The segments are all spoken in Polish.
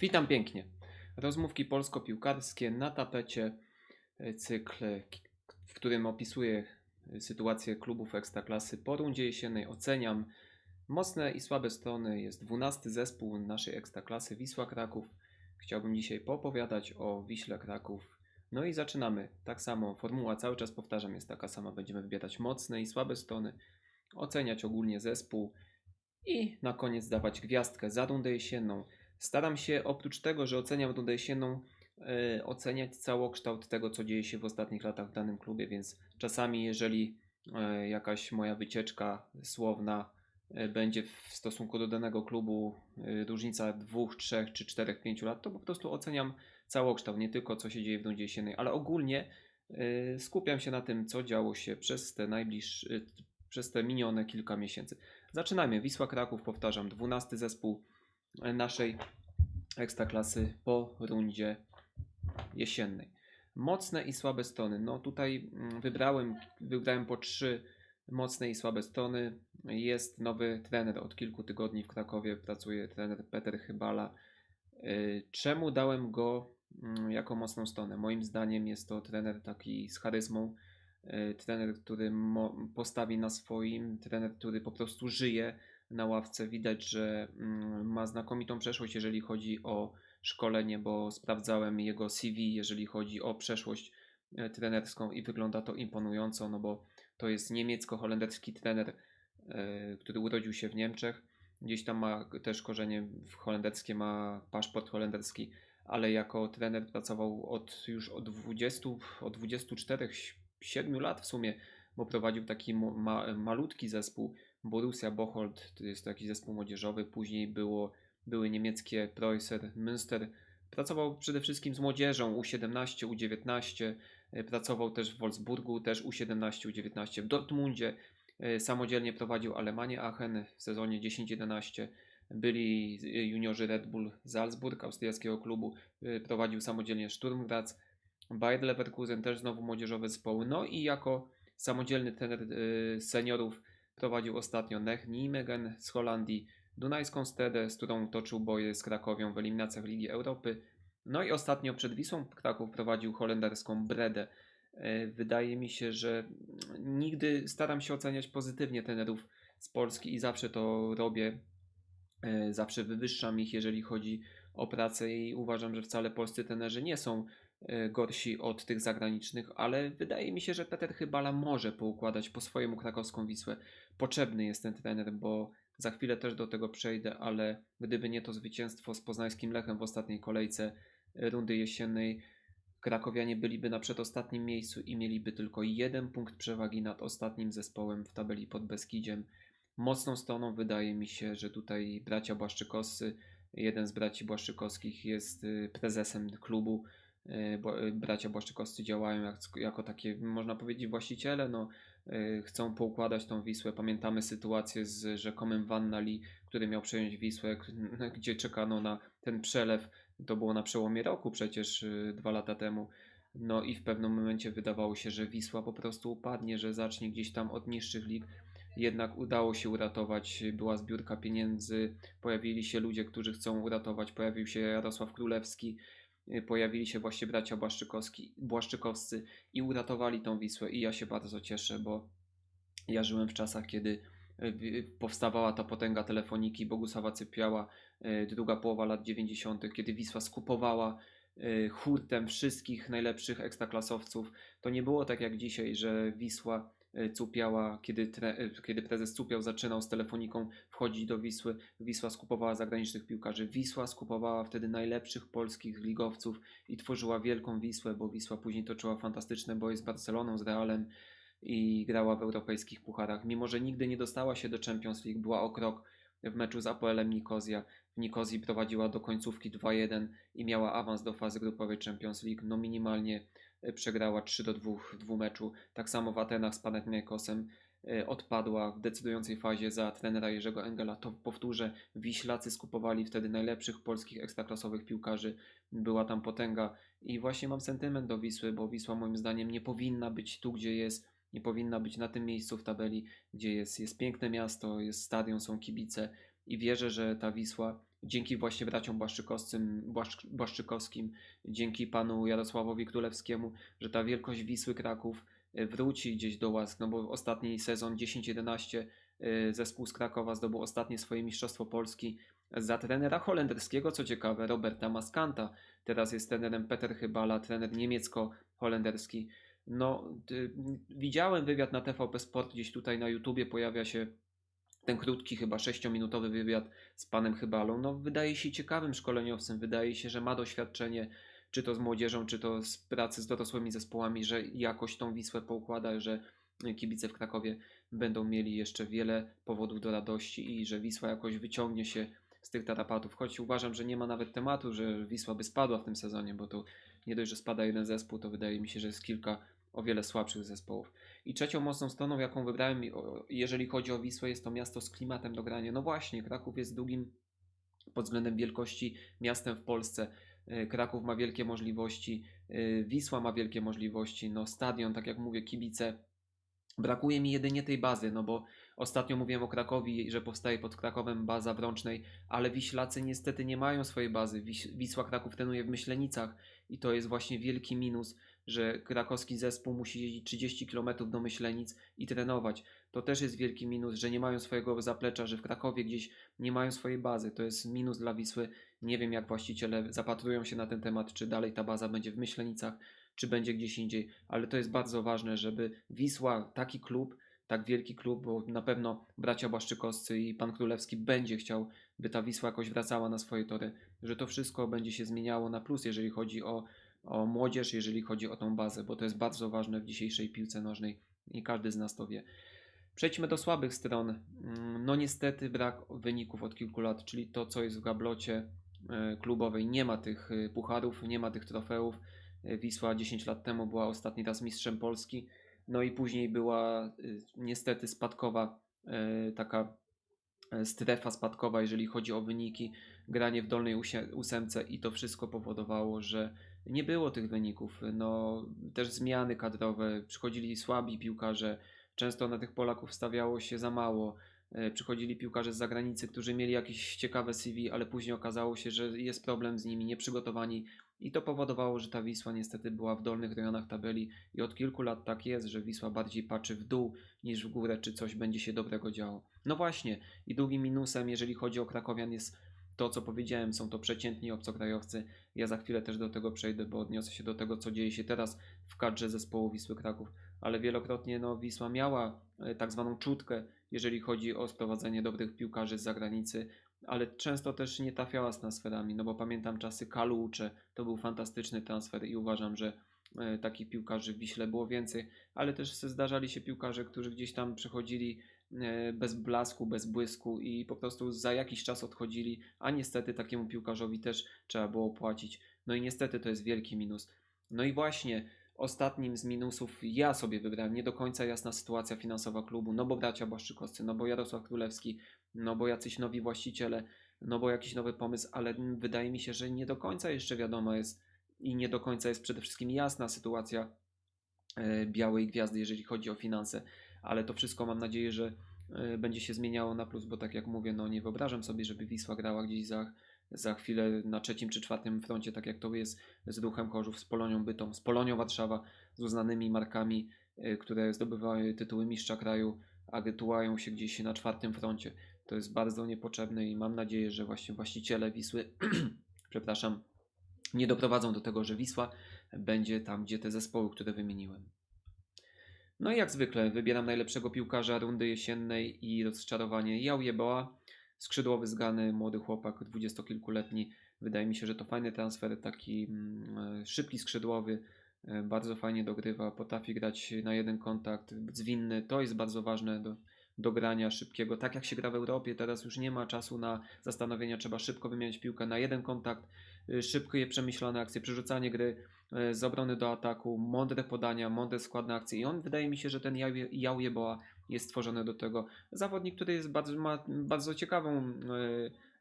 Witam pięknie. Rozmówki polsko-piłkarskie na tapecie e, cykl, e, w którym opisuję e, sytuację klubów Ekstraklasy po rundzie jesiennej. Oceniam mocne i słabe strony. Jest 12 zespół naszej Ekstraklasy Wisła Kraków. Chciałbym dzisiaj poopowiadać o Wiśle Kraków. No i zaczynamy. Tak samo, formuła cały czas powtarzam, jest taka sama. Będziemy wybierać mocne i słabe strony, oceniać ogólnie zespół i na koniec dawać gwiazdkę za rundę jesienną. Staram się oprócz tego, że oceniam rundę jesienną, e, oceniać całokształt tego, co dzieje się w ostatnich latach w danym klubie, więc czasami, jeżeli e, jakaś moja wycieczka słowna e, będzie w stosunku do danego klubu różnica dwóch, trzech czy czterech, pięciu lat, to po prostu oceniam całokształt, nie tylko co się dzieje w rundzie jesiennej, ale ogólnie skupiam się na tym, co działo się przez te najbliższe, przez te minione kilka miesięcy. Zaczynajmy. Wisła Kraków, powtarzam, 12 zespół naszej ekstraklasy po rundzie jesiennej. Mocne i słabe strony. No tutaj mm, wybrałem, wybrałem po trzy mocne i słabe strony. Jest nowy trener od kilku tygodni w Krakowie, pracuje trener Peter Chybala. Y, Czemu dałem go mm, jako mocną stronę? Moim zdaniem jest to trener taki z charyzmą, y, trener, który postawi na swoim, trener, który po prostu żyje na ławce. Widać, że mm, ma znakomitą przeszłość, jeżeli chodzi o szkolenie, bo sprawdzałem jego CV, jeżeli chodzi o przeszłość e, trenerską i wygląda to imponująco, no bo to jest niemiecko-holenderski trener, e, który urodził się w Niemczech. Gdzieś tam ma też korzenie holenderskie, ma paszport holenderski, ale jako trener pracował od już od 20, od 24, 7 lat w sumie, bo prowadził taki ma, malutki zespół Borussia Bocholt, to jest taki zespół młodzieżowy, później było, były niemieckie Preußer Münster. Pracował przede wszystkim z młodzieżą U17, U19, e, pracował też w Wolfsburgu, też U17, U19, w Dortmundzie, e, samodzielnie prowadził Alemanię Aachen w sezonie 10-11. Byli e, juniorzy Red Bull Salzburg, austriackiego klubu, prowadził samodzielnie Sturm Graz, Bayer Leverkusen, też znowu młodzieżowe zespoły. No i jako samodzielny trener seniorów prowadził ostatnio Nech Nijmegen z Holandii, Dunajską Stedę, z którą toczył boje z Krakowią w eliminacjach Ligi Europy. No i ostatnio przed Wisłą Kraków prowadził holenderską Bredę. E, Wydaje mi się, że nigdy staram się oceniać pozytywnie trenerów z Polski i zawsze to robię. E, Zawsze wywyższam ich, jeżeli chodzi o pracę i uważam, że wcale polscy trenerzy nie są gorsi od tych zagranicznych, ale wydaje mi się, że Peter Chybala może poukładać po swojemu krakowską Wisłę. Potrzebny jest ten trener, bo za chwilę też do tego przejdę, ale gdyby nie to zwycięstwo z poznańskim Lechem w ostatniej kolejce e, rundy jesiennej, Krakowianie byliby na przedostatnim miejscu i mieliby tylko jeden punkt przewagi nad ostatnim zespołem w tabeli pod Beskidziem. Mocną stroną wydaje mi się, że tutaj bracia Błaszczykowscy, jeden z braci Błaszczykowskich jest y, prezesem klubu. Y, y, Bracia Błaszczykowscy działają jak, jako takie, można powiedzieć, właściciele. No, y, chcą poukładać tą Wisłę. Pamiętamy sytuację z rzekomym Wannali, który miał przejąć Wisłę, gdzie czekano na ten przelew. To było na przełomie roku przecież dwa lata temu. No i w pewnym momencie wydawało się, że Wisła po prostu upadnie, że zacznie gdzieś tam od niższych lig. Jednak udało się uratować, była zbiórka pieniędzy, pojawili się ludzie, którzy chcą uratować, pojawił się Jarosław Królewski, pojawili się właśnie bracia Błaszczykowski, Błaszczykowscy i uratowali tą Wisłę i ja się bardzo cieszę, bo ja żyłem w czasach, kiedy y, wi- powstawała ta potęga telefoniki Bogusława Cypiała, y, druga połowa lat 90., kiedy Wisła skupowała y, hurtem wszystkich najlepszych ekstraklasowców. To nie było tak jak dzisiaj, że Wisła y, Cupiała, kiedy, tre, y, kiedy prezes Cupiał zaczynał z telefoniką wchodzić do Wisły, Wisła skupowała zagranicznych piłkarzy. Wisła skupowała wtedy najlepszych polskich ligowców i tworzyła wielką Wisłę, bo Wisła później toczyła fantastyczne boje z Barceloną, z Realem i grała w europejskich pucharach. Mimo, że nigdy nie dostała się do Champions League, była o krok w meczu z Apoelem Nikozja. W Nikozji prowadziła do końcówki 2-1 i miała awans do fazy grupowej Champions League. No minimalnie e, przegrała 3 do 2 w dwumeczu. Tak samo w Atenach z Panathinaikosem e, odpadła w decydującej fazie za trenera Jerzego Engela. To powtórzę, Wiślacy skupowali wtedy najlepszych polskich ekstraklasowych piłkarzy. Była tam potęga i właśnie mam sentyment do Wisły, bo Wisła moim zdaniem nie powinna być tu, gdzie jest. Nie powinna być na tym miejscu w tabeli, gdzie jest, jest piękne miasto, jest stadion, są kibice i wierzę, że ta Wisła dzięki właśnie braciom Błaszczykowskim, Błaszcz- Błaszczykowskim, dzięki panu Jarosławowi Królewskiemu, że ta wielkość Wisły Kraków y, wróci gdzieś do łask, no bo ostatni sezon 10-11 y, zespół z Krakowa zdobył ostatnie swoje Mistrzostwo Polski za trenera holenderskiego, co ciekawe, Roberta Maskanta. Teraz jest trenerem Peter Chybala, trener niemiecko-holenderski. No, widziałem wywiad na TVP Sport, gdzieś tutaj na YouTubie pojawia się ten krótki, chyba 6-minutowy wywiad z panem Chybalą. No, wydaje się ciekawym szkoleniowcem, wydaje się, że ma doświadczenie, czy to z młodzieżą, czy to z pracy z dorosłymi zespołami, że jakoś tą Wisłę poukłada, że kibice w Krakowie będą mieli jeszcze wiele powodów do radości i że Wisła jakoś wyciągnie się z tych tarapatów. Choć uważam, że nie ma nawet tematu, że Wisła by spadła w tym sezonie, bo to nie dość, że spada jeden zespół, to wydaje mi się, że jest kilka o wiele słabszych zespołów. I trzecią mocną stroną, jaką wybrałem, jeżeli chodzi o Wisłę, jest to miasto z klimatem do grania. No właśnie, Kraków jest drugim pod względem wielkości miastem w Polsce. E, Kraków ma wielkie możliwości, e, Wisła ma wielkie możliwości, no stadion, tak jak mówię, kibice. Brakuje mi jedynie tej bazy, no bo ostatnio mówiłem o Krakowi, że powstaje pod Krakowem baza Brącznej, ale Wiślacy niestety nie mają swojej bazy. Wisła Kraków trenuje w Myślenicach i to jest właśnie wielki minus, że krakowski zespół musi jeździć 30 km do Myślenic i trenować. To też jest wielki minus, że nie mają swojego zaplecza, że w Krakowie gdzieś nie mają swojej bazy. To jest minus dla Wisły. Nie wiem, jak właściciele zapatrują się na ten temat, czy dalej ta baza będzie w Myślenicach, czy będzie gdzieś indziej, ale to jest bardzo ważne, żeby Wisła, taki klub, tak wielki klub, bo na pewno bracia Błaszczykowscy i pan Królewski będzie chciał, by ta Wisła jakoś wracała na swoje tory, że to wszystko będzie się zmieniało na plus, jeżeli chodzi o, o młodzież, jeżeli chodzi o tą bazę, bo to jest bardzo ważne w dzisiejszej piłce nożnej i każdy z nas to wie. Przejdźmy do słabych stron. Mm, No niestety brak wyników od kilku lat, czyli to, co jest w gablocie e, klubowej. Nie ma tych e, pucharów, nie ma tych trofeów. E, Wisła 10 lat temu była ostatni raz mistrzem Polski. No i później była niestety spadkowa taka strefa spadkowa, jeżeli chodzi o wyniki, granie w dolnej ósemce i to wszystko powodowało, że nie było tych wyników. No też zmiany kadrowe, przychodzili słabi piłkarze, często na tych Polaków stawiało się za mało. E, Przychodzili piłkarze z zagranicy, którzy mieli jakieś ciekawe CV, ale później okazało się, że jest problem z nimi, nieprzygotowani i to powodowało, że ta Wisła niestety była w dolnych rejonach tabeli i od kilku lat tak jest, że Wisła bardziej patrzy w dół niż w górę, czy coś będzie się dobrego działo. No właśnie, i drugim minusem, jeżeli chodzi o Krakowian, jest to, co powiedziałem, są to przeciętni obcokrajowcy. Ja za chwilę też do tego przejdę, bo odniosę się do tego, co dzieje się teraz w kadrze zespołu Wisły Kraków. Ale wielokrotnie no, Wisła miała e, tak zwaną czutkę, jeżeli chodzi o sprowadzenie dobrych piłkarzy z zagranicy, ale często też nie trafiała z transferami, no bo pamiętam czasy Kalucze, to był fantastyczny transfer i uważam, że e, takich piłkarzy w Wiśle było więcej, ale też zdarzali się piłkarze, którzy gdzieś tam przychodzili e, bez blasku, bez błysku i po prostu za jakiś czas odchodzili, a niestety takiemu piłkarzowi też trzeba było płacić. No i niestety to jest wielki minus. No i właśnie ostatnim z minusów ja sobie wybrałem nie do końca jasna sytuacja finansowa klubu, no bo bracia Błaszczykowscy, no bo Jarosław Królewski, no bo jacyś nowi właściciele, no bo jakiś nowy pomysł, ale wydaje mi się, że nie do końca jeszcze wiadomo jest i nie do końca jest przede wszystkim jasna sytuacja e, Białej Gwiazdy, jeżeli chodzi o finanse, ale to wszystko mam nadzieję, że e, będzie się zmieniało na plus, bo tak jak mówię, no nie wyobrażam sobie, żeby Wisła grała gdzieś za, za chwilę na trzecim czy czwartym froncie, tak jak to jest z Ruchem Chorzów, z Polonią Bytom, z Polonią Warszawa, z uznanymi markami, e, które zdobywają tytuły mistrza kraju, a tytułają się gdzieś na czwartym froncie. To jest bardzo niepotrzebne i mam nadzieję, że właśnie właściciele Wisły, przepraszam, nie doprowadzą do tego, że Wisła będzie tam, gdzie te zespoły, które wymieniłem. No i jak zwykle wybieram najlepszego piłkarza rundy jesiennej i rozczarowanie. Jał Jeboa, skrzydłowy zgany, młody chłopak, dwudziestokilkuletni. Wydaje mi się, że to fajny transfer, taki mm, e, szybki skrzydłowy, e, bardzo fajnie dogrywa, potrafi grać na jeden kontakt, zwinny, to jest bardzo ważne do, do grania szybkiego. Tak jak się gra w Europie, teraz już nie ma czasu na zastanowienia, trzeba szybko wymieniać piłkę na jeden kontakt, y, szybkie, przemyślane akcje, przerzucanie gry y, z obrony do ataku, mądre podania, mądre składne akcje i on wydaje mi się, że ten Jał- Jeboa jest stworzony do tego. Zawodnik, który jest bardzo, ma bardzo ciekawą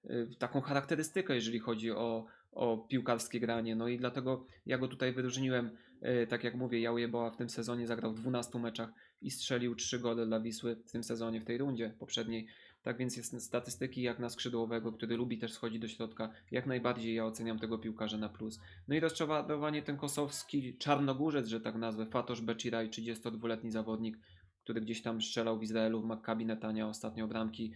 y, taką charakterystykę, jeżeli chodzi o, o piłkarskie granie. No i dlatego ja go tutaj wyróżniłem. Tak jak mówię, Jał Jeboa w tym sezonie zagrał w 12 meczach i strzelił 3 gole dla Wisły w tym sezonie, w tej rundzie poprzedniej. Tak więc jest statystyki jak na skrzydłowego, który lubi też schodzić do środka. Jak najbardziej ja oceniam tego piłkarza na plus. No i rozczarowanie ten kosowski czarnogórzec, że tak nazwę, Fatosz Beciraj, 32-letni zawodnik, który gdzieś tam strzelał w Izraelu, w Maccabi Netania ostatnio bramki.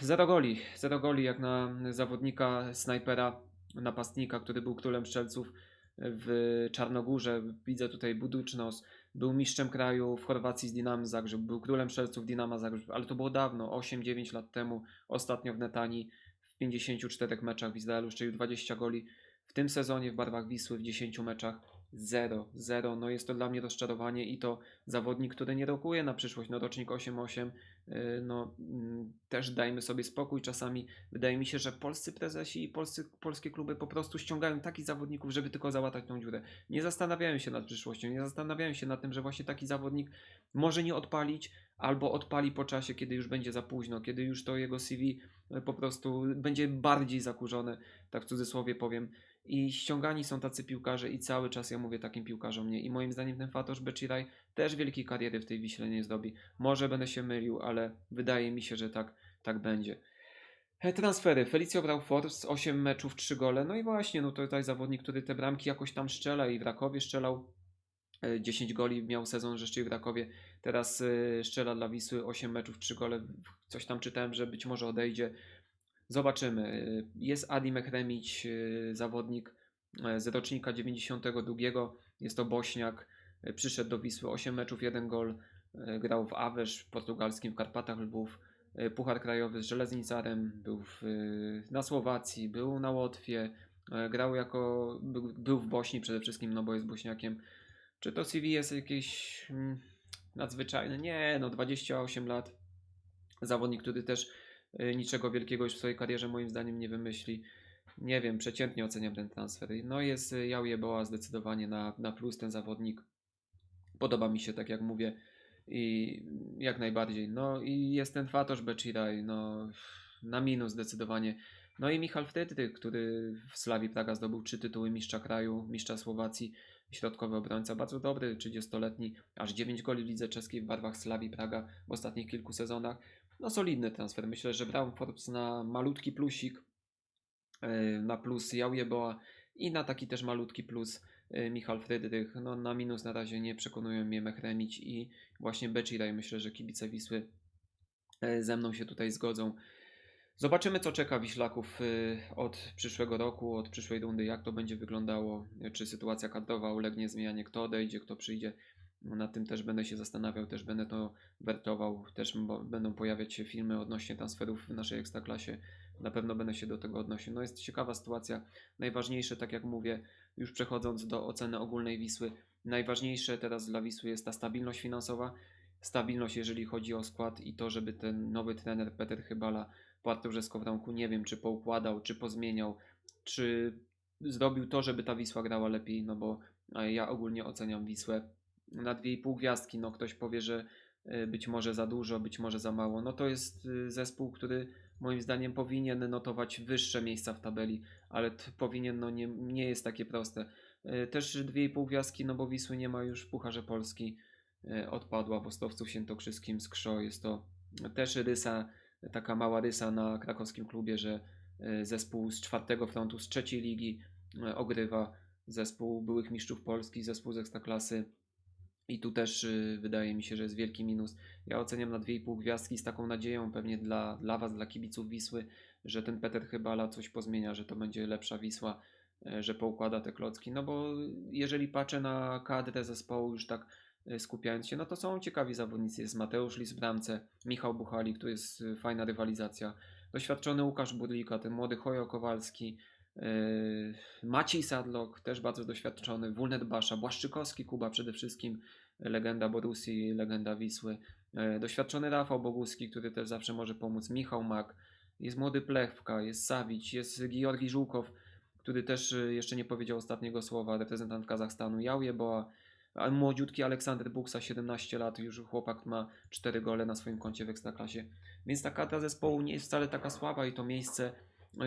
Zero goli, zero goli jak na zawodnika, snajpera, napastnika, który był królem strzelców w Czarnogórze. Widzę tutaj Buducznos, był mistrzem kraju w Chorwacji z Dinam Zagrzeb, był królem strzelców Dinama Zagrzeb, ale to było dawno, 8-9 lat temu, ostatnio w Netanii w 54 meczach w Izraelu strzelił 20 goli. W tym sezonie w barwach Wisły w 10 meczach 0, 0. No jest to dla mnie rozczarowanie i to zawodnik, który nie rokuje na przyszłość, no rocznik 8-8, yy, no mm, też dajmy sobie spokój czasami. Wydaje mi się, że polscy prezesi i polscy, polskie kluby po prostu ściągają takich zawodników, żeby tylko załatać tą dziurę. Nie zastanawiają się nad przyszłością, nie zastanawiają się nad tym, że właśnie taki zawodnik może nie odpalić, albo odpali po czasie, kiedy już będzie za późno, kiedy już to jego CV po prostu będzie bardziej zakurzone, tak w cudzysłowie powiem. I ściągani są tacy piłkarze i cały czas ja mówię takim piłkarzom nie. I moim zdaniem ten Fatosz Beciraj też wielkiej kariery w tej Wiśle nie zrobi. Może będę się mylił, ale wydaje mi się, że tak, tak będzie. E, Transfery. Felicio brał Forbes, 8 meczów, 3 gole. No i właśnie, no to tutaj zawodnik, który te bramki jakoś tam strzela i w Rakowie strzelał. E, 10 goli miał sezon, strzelił w Rakowie. Teraz e, strzela dla Wisły 8 meczów, 3 gole. Coś tam czytałem, że być może odejdzie. Zobaczymy. Jest Adi Mehremić, e, zawodnik e, z rocznika 92. Jest to Bośniak. E, Przyszedł do Wisły 8 meczów, 1 gol. E, Grał w Awesz portugalskim w Karpatach Lwów. Puchar Krajowy z Żeleznicarem. Był w, e, na Słowacji, był na Łotwie. Grał jako. Był, w Bośni przede wszystkim, no bo jest Bośniakiem. Czy to CV jest jakieś mm, nadzwyczajne? Nie, no 28 lat. Zawodnik, który też y, niczego wielkiego już w swojej karierze moim zdaniem nie wymyśli. Nie wiem, przeciętnie oceniam ten transfer. No jest y, Jał Jeboa zdecydowanie na, na plus ten zawodnik. Podoba mi się, tak jak mówię. I jak najbardziej. No i jest ten Fatosz Beciraj, no na minus zdecydowanie. No i Michal Wtedy, który w Slawii Praga zdobył trzy tytuły mistrza kraju, mistrza Słowacji, środkowy obrońca, bardzo dobry, 30-letni, aż 9 goli w lidze czeskiej w barwach Slawii Praga w ostatnich kilku sezonach. No solidny transfer. Myślę, że brałem Forbes na malutki plusik, yy, na plus Jałjeboa i na taki też malutki plus yy, Michal Frydrych. No na minus na razie nie przekonują mnie Mechremić i właśnie Beciraj. Myślę, że kibice Wisły yy, ze mną się tutaj zgodzą. Zobaczymy, co czeka Wiślaków od przyszłego roku, od przyszłej rundy, jak to będzie wyglądało, czy sytuacja kadrowa ulegnie zmianie, kto odejdzie, kto przyjdzie. No, Nad tym też będę się zastanawiał, też będę to wertował, też będą pojawiać się filmy odnośnie transferów w naszej ekstraklasie. Na pewno będę się do tego odnosił. No jest ciekawa sytuacja. Najważniejsze, tak jak mówię, już przechodząc do oceny ogólnej Wisły, najważniejsze teraz dla Wisły jest ta stabilność finansowa, stabilność jeżeli chodzi o skład i to, żeby ten nowy trener Peter Chybala po Arturze Skowronku nie wiem, czy poukładał, czy pozmieniał, czy zrobił to, żeby ta Wisła grała lepiej, no bo ja ogólnie oceniam Wisłę na 2,5 gwiazdki, no ktoś powie, że e, być może za dużo, być może za mało, no to jest e, zespół, który moim zdaniem powinien notować wyższe miejsca w tabeli, ale powinien, no nie, nie jest takie proste. E, Też 2,5 gwiazdki, no bo Wisły nie ma już w Pucharze Polski, e, odpadła w Ostowcu Świętokrzyskim z Krzo, jest to też rysa taka mała rysa na krakowskim klubie, że zespół z czwartego frontu, z trzeciej ligi ogrywa zespół byłych mistrzów Polski, zespół z ekstraklasy. I tu też y, wydaje mi się, że jest wielki minus. Ja oceniam na 2,5 gwiazdki z taką nadzieją pewnie dla, dla Was, dla kibiców Wisły, że ten Peter Chybala coś pozmienia, że to będzie lepsza Wisła, e, że poukłada te klocki. No bo jeżeli patrzę na kadrę zespołu już tak e, skupiając się, no to są ciekawi zawodnicy. Jest Mateusz Lis w bramce, Michał Buchalik, tu jest e, fajna rywalizacja. Doświadczony Łukasz Budlika, ten młody Hojo Kowalski, Maciej Sadlok, też bardzo doświadczony, Wulnet Basza, Błaszczykowski Kuba przede wszystkim, legenda Borussii, legenda Wisły, e, doświadczony Rafał Boguski, który też zawsze może pomóc, Michał Mak, jest młody Plechwka, jest Sawić, jest Georgi Żółkow, który też e, jeszcze nie powiedział ostatniego słowa, reprezentant Kazachstanu, Jałjeboa, a młodziutki Aleksander Buksa, 17 lat, już chłopak ma 4 gole na swoim koncie w Ekstraklasie. Więc ta kadra zespołu nie jest wcale taka słaba i to miejsce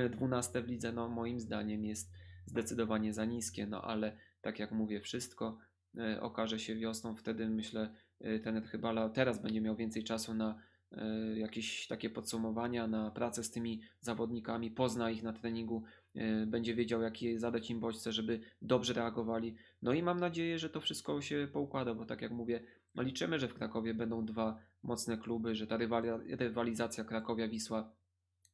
12 w lidze, no moim zdaniem jest zdecydowanie za niskie, no ale tak jak mówię, wszystko e, okaże się wiosną, wtedy myślę, e, ten Chybala teraz będzie miał więcej czasu na e, jakieś takie podsumowania na pracę z tymi zawodnikami, pozna ich na treningu, e, będzie wiedział, jakie zadać im bodźce, żeby dobrze reagowali. No i mam nadzieję, że to wszystko się poukłada, bo tak jak mówię, no liczymy, że w Krakowie będą dwa mocne kluby, że ta rywali- rywalizacja Krakowia-Wisła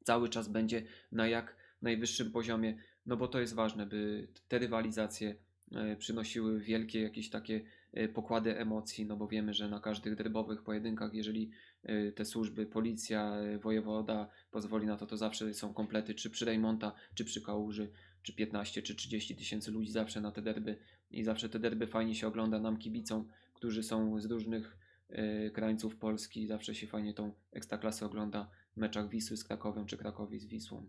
cały czas będzie na jak najwyższym poziomie, no bo to jest ważne, by te rywalizacje e, przynosiły wielkie jakieś takie e, pokłady emocji, no bo wiemy, że na każdych derbowych pojedynkach, jeżeli e, te służby, policja, wojewoda pozwoli na to, to zawsze są komplety, czy przy Rejmonta, czy przy Kałuży, czy 15, czy 30 tysięcy ludzi zawsze na te derby. I zawsze te derby fajnie się ogląda nam kibicom, którzy są z różnych krańców Polski, zawsze się fajnie tą ekstraklasę ogląda meczach Wisły z Krakowią, czy Krakowi z Wisłą.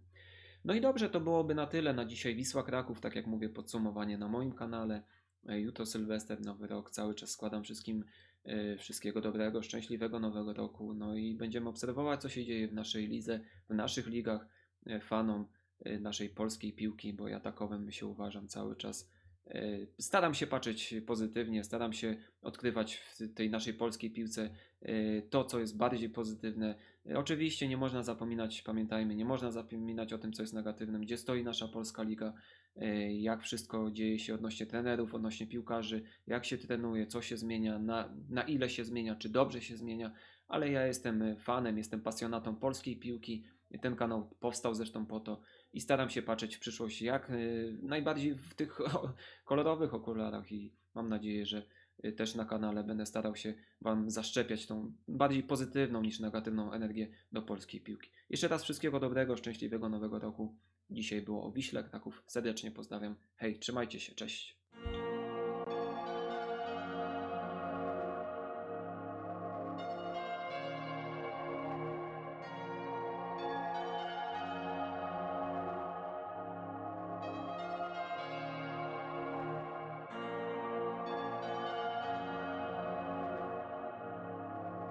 No i dobrze, to byłoby na tyle na dzisiaj. Wisła Kraków, tak jak mówię, podsumowanie na moim kanale. E, Jutro Sylwester, Nowy Rok. Cały czas składam wszystkim e, wszystkiego dobrego, szczęśliwego Nowego Roku. No i będziemy obserwować, co się dzieje w naszej lidze, w naszych ligach, e, fanom naszej polskiej piłki, bo ja takowym się uważam cały czas. E, Staram się patrzeć pozytywnie, staram się odkrywać w tej naszej polskiej piłce e, to, co jest bardziej pozytywne, E, Oczywiście nie można zapominać, pamiętajmy, nie można zapominać o tym, co jest negatywnym, gdzie stoi nasza polska liga, jak wszystko dzieje się odnośnie trenerów, odnośnie piłkarzy, jak się trenuje, co się zmienia, na, na ile się zmienia, czy dobrze się zmienia, ale ja jestem fanem, jestem pasjonatą polskiej piłki. Ten kanał powstał zresztą po to i staram się patrzeć w przyszłość jak e, najbardziej w tych kolorowych okularach i mam nadzieję, że y, też na kanale będę starał się Wam zaszczepiać tą bardziej pozytywną niż negatywną energię do polskiej piłki. Jeszcze raz wszystkiego dobrego, szczęśliwego nowego roku. Dzisiaj było o Wiśle Kraków. Serdecznie pozdrawiam. Hej, trzymajcie się, cześć.